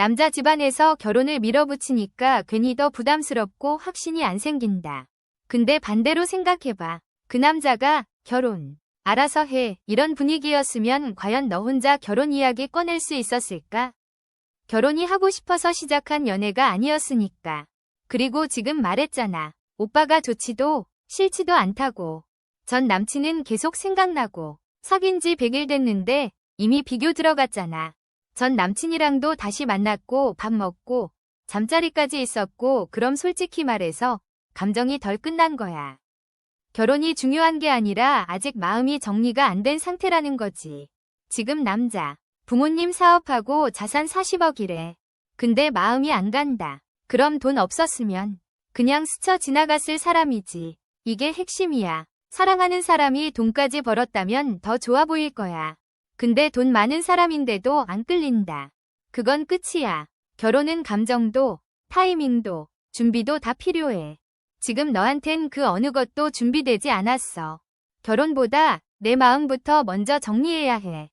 남자 집안에서 결혼을 밀어붙이니까 괜히 더 부담스럽고 확신이 안 생긴다. 근데 반대로 생각해봐. 그 남자가 결혼, 알아서 해. 이런 분위기였으면 과연 너 혼자 결혼 이야기 꺼낼 수 있었을까? 결혼이 하고 싶어서 시작한 연애가 아니었으니까. 그리고 지금 말했잖아. 오빠가 좋지도 싫지도 않다고. 전 남친은 계속 생각나고 사귄 지 100일 됐는데 이미 비교 들어갔잖아. 전 남친이랑도 다시 만났고 밥 먹고 잠자리까지 있었고 그럼 솔직히 말해서 감정이 덜 끝난 거야. 결혼이 중요한 게 아니라 아직 마음이 정리가 안 된 상태라는 거지. 지금 남자, 부모님 사업하고 자산 40억이래. 근데 마음이 안 간다. 그럼 돈 없었으면 그냥 스쳐 지나갔을 사람이지. 이게 핵심이야. 사랑하는 사람이 돈까지 벌었다면 더 좋아 보일 거야. 근데 돈 많은 사람인데도 안 끌린다. 그건 끝이야. 결혼은 감정도, 타이밍도, 준비도 다 필요해. 지금 너한텐 그 어느 것도 준비되지 않았어. 결혼보다 내 마음부터 먼저 정리해야 해.